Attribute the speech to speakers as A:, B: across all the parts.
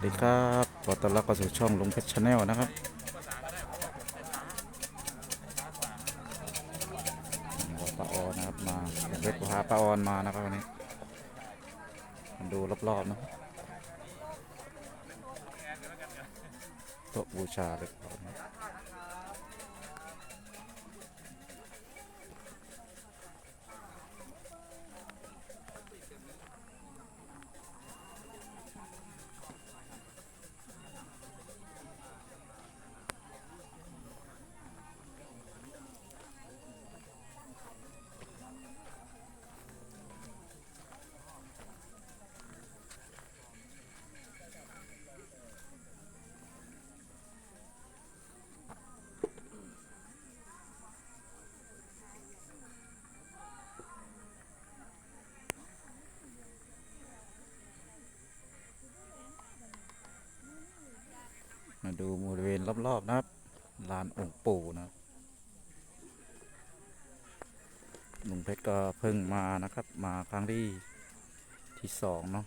A: วัสดีครับขอต้อนรับเข้าสู่ช่องลุงเพชรชาแนลนะครับ ป้าออนนะครับ มาลุงเพชรพาป้าออนมานะครับวันนี้มาดูรอบๆนะโต๊ะบูชาเลย บริเวณรอบ ๆ นะครับลานองค์ปู่นะหนุ่มเพชรก็เพิ่งมานะครับ มาครั้งที่ที่สองเนาะ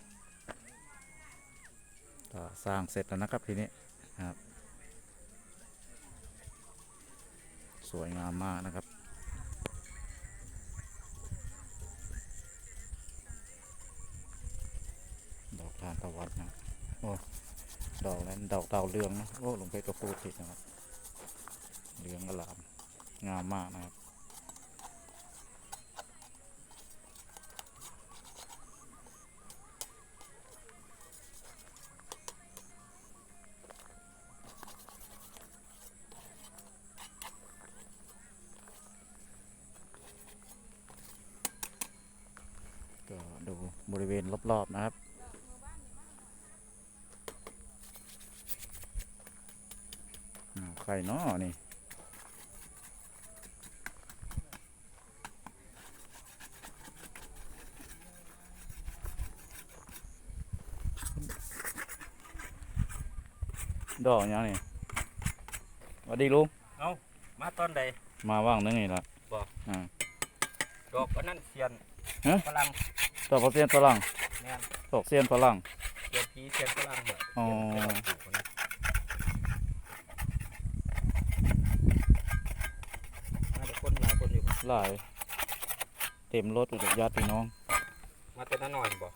A: ก็สร้างเสร็จแล้วนะครับทีนี้นครับ สวยงามมากนะครับ ดอกดอกดาวเรืองนะโอ้หลวงเพชรก็พูดผิดนะครับเหลืองอลามงามมากนะครับก็ดูบริเวณรอบๆนะครับ อ้าว ใครเนาะนี่ดอกยังนี่สวัสดีลุง
B: มาตอนใด
A: มาว่างนึงนี่ละ
B: บ่
A: อ่า
B: ดอกอันนั้นเสียน
A: ฮะ
B: ฝรั่ง
A: ดอกเสียนฝรั่ง
B: แม่น
A: ดอกเสียนฝรั่ง
B: เสียนผีเสียนฝรั่งหมด
A: อ๋อ
B: เสียนฝรั่งปลูกนะมาแต่คน หลายคนอยู่บ่
A: หลาย เต็มรถอยู่กับญาติพี่น้อง
B: มาแต่น้อยๆบ่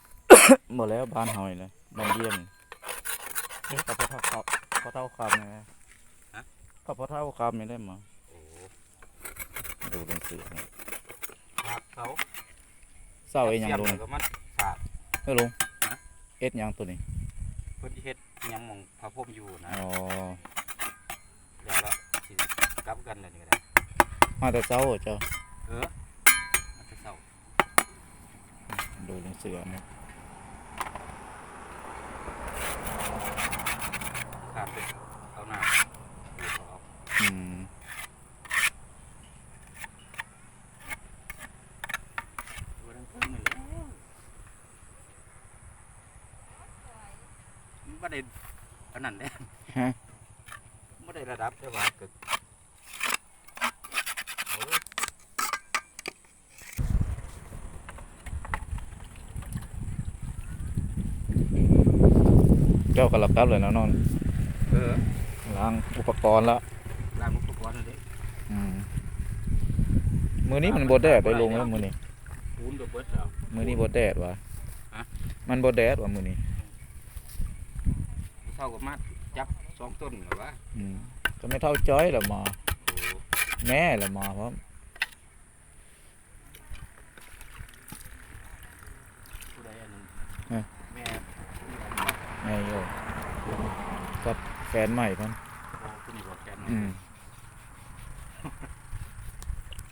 A: หมดแล้วบ้านเฮานี่เลยบ้านเยี่ยมนี่กับพ่อเท่าครับพ่อเท่าคำนี่นะกับพ่อเท่าคำนี่ได้มา
B: โอ้
A: ดูเป็นสีนี่
B: หักเขา
A: เศร้าเอ็นยังลุง
B: เสียนแล้วก็มันขาด
A: เฮ้ยลุง
B: ฮะ
A: เอ็ดยังตัวนี้
B: เพิ่นสิเฮ็ดอิหยังหมองพระพรหมอยู่นะ
A: อ๋อ
B: เดี๋ยวละสิกลับกันเลยนี่ก็ได้
A: มาแต่เช้าเหรอเจ้า
B: เออมาแต่เช้า
A: ดูเป็นเสือนะ
B: ขาดไปเอาหน้าปลูกเอา
A: อืม
B: ตัวนั้นเพิ่นนั่นแหละมันบ่ได้อันนั้นเด้
A: ฮะ
B: ไม่ได้ระดับแต่ว่าเกิดโอ้
A: เจ้ากระลับกับเลยนะนอน
B: เออ
A: ล้างอุปกรณ์ละ
B: ล้างอุปกรณ์นั่นเด้
A: อืมมือนี้มันบดแดดได้ลงแล้วมือนี้
B: ปูนกับเบิดแล้ว
A: มือนี้บดแดดวะ
B: ฮะ
A: มันบดแดดวะมือนี้
B: เท่ากับมาจับสองต้นหรอวะ
A: อืมก็ไม่เท่าจ้อยละมา
B: โอ้
A: แม่ละมาเพราะ
B: ผู้ใดอันนั้น
A: ฮะ
B: แม่
A: ไงโยกับแฟนใหม่เพัน
B: โอ้ผู้นี้บอกแกน
A: อืม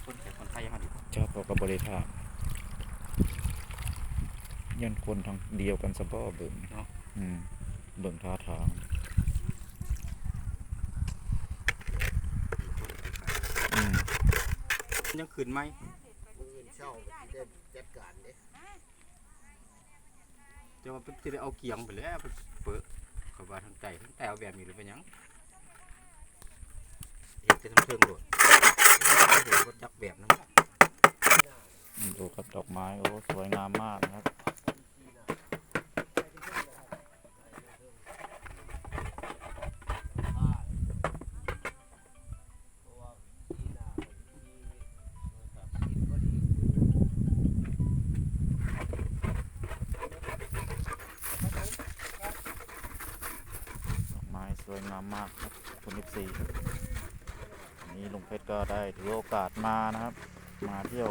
B: คนแก่คนไทยยังมาดิ
A: เจ้าก็กับบริทามยันคนทางเดียวกันสะบ้อเบิ่งอืมเบิ่งท่าทางอืม
B: ยังขืนไหม
C: เช่าที่ได้จัดการเด้
B: จะมาเป็นที่ได้เอาเกียงไปแล้วเปิดขบาทางใจทั้งแต่เอาแบบนี้หรือเป็นยังเห็นจะทำเทิงโดดเห็นว่าจับแบบนั้น
A: ดูครับดอกไม้โอ้สวยงามมากนะครับามมากครับคุณนิซีวันนี้ลุงเพชรก็ได้ถือโอกาสมานะครับ มาเที่ยว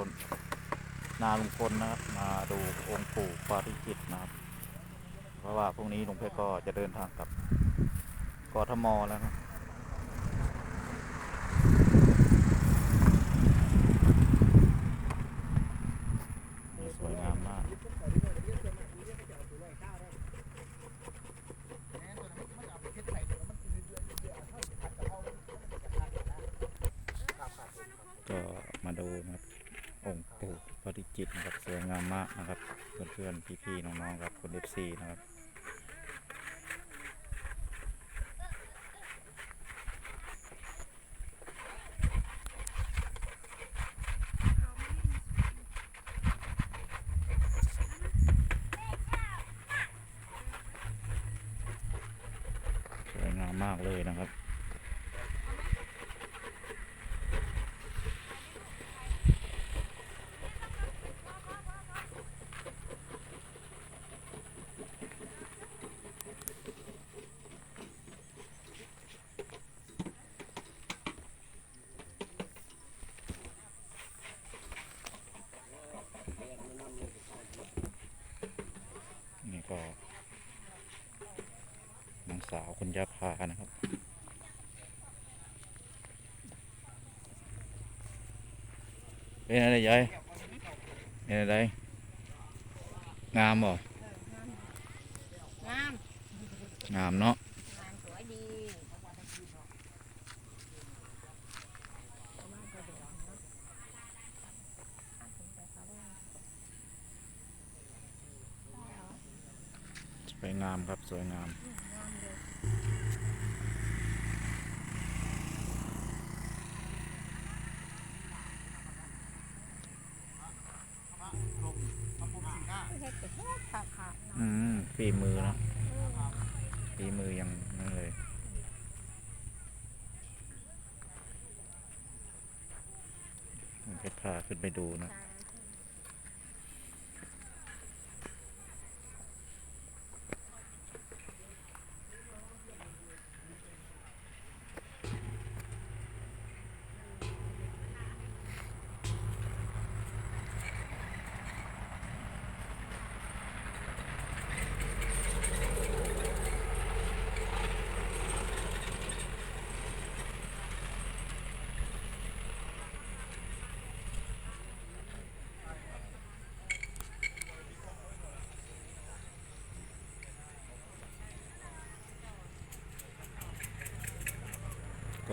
A: นาลุงพลนะครับ มาดูองค์ปู่ปาริจิตนะครับ เพราะว่าพรุ่งนี้ลุงเพชรก็จะเดินทางกับกทมแล้วนะบ สวยงามมาก ก็มาดูนะครับองค์ปู่ปฏิจิตนะครับสวยงามมากนะครับเพื่อนๆพี่ๆน้องๆครับคนเอฟซีนะครับสวยงามมากเลยนะครับ นี่ ก็นางสาวคุณยาพานะครับ เป็นอะไรยายเป็นอะไร งามบ่
D: งาม
A: งามเนาะ
D: งามสวยดี
A: ส วยงามครับสวยงาม
D: เฮ็ดแต่เฮ็ดขาดขาด
A: อืมฝีมือเนาะฝีมือยังนั่นเลยผมจะพาขึ้นไปดูนะ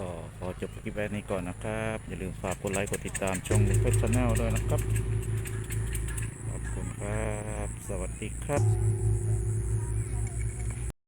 A: ก็ขอจบคลิปไว้นี้ก่อนนะครับ อย่าลืมฝากกดไลค์กดติดตามช่องลิฟต์ชแนลด้วยนะครับ ขอบคุณครับ สวัสดีครับ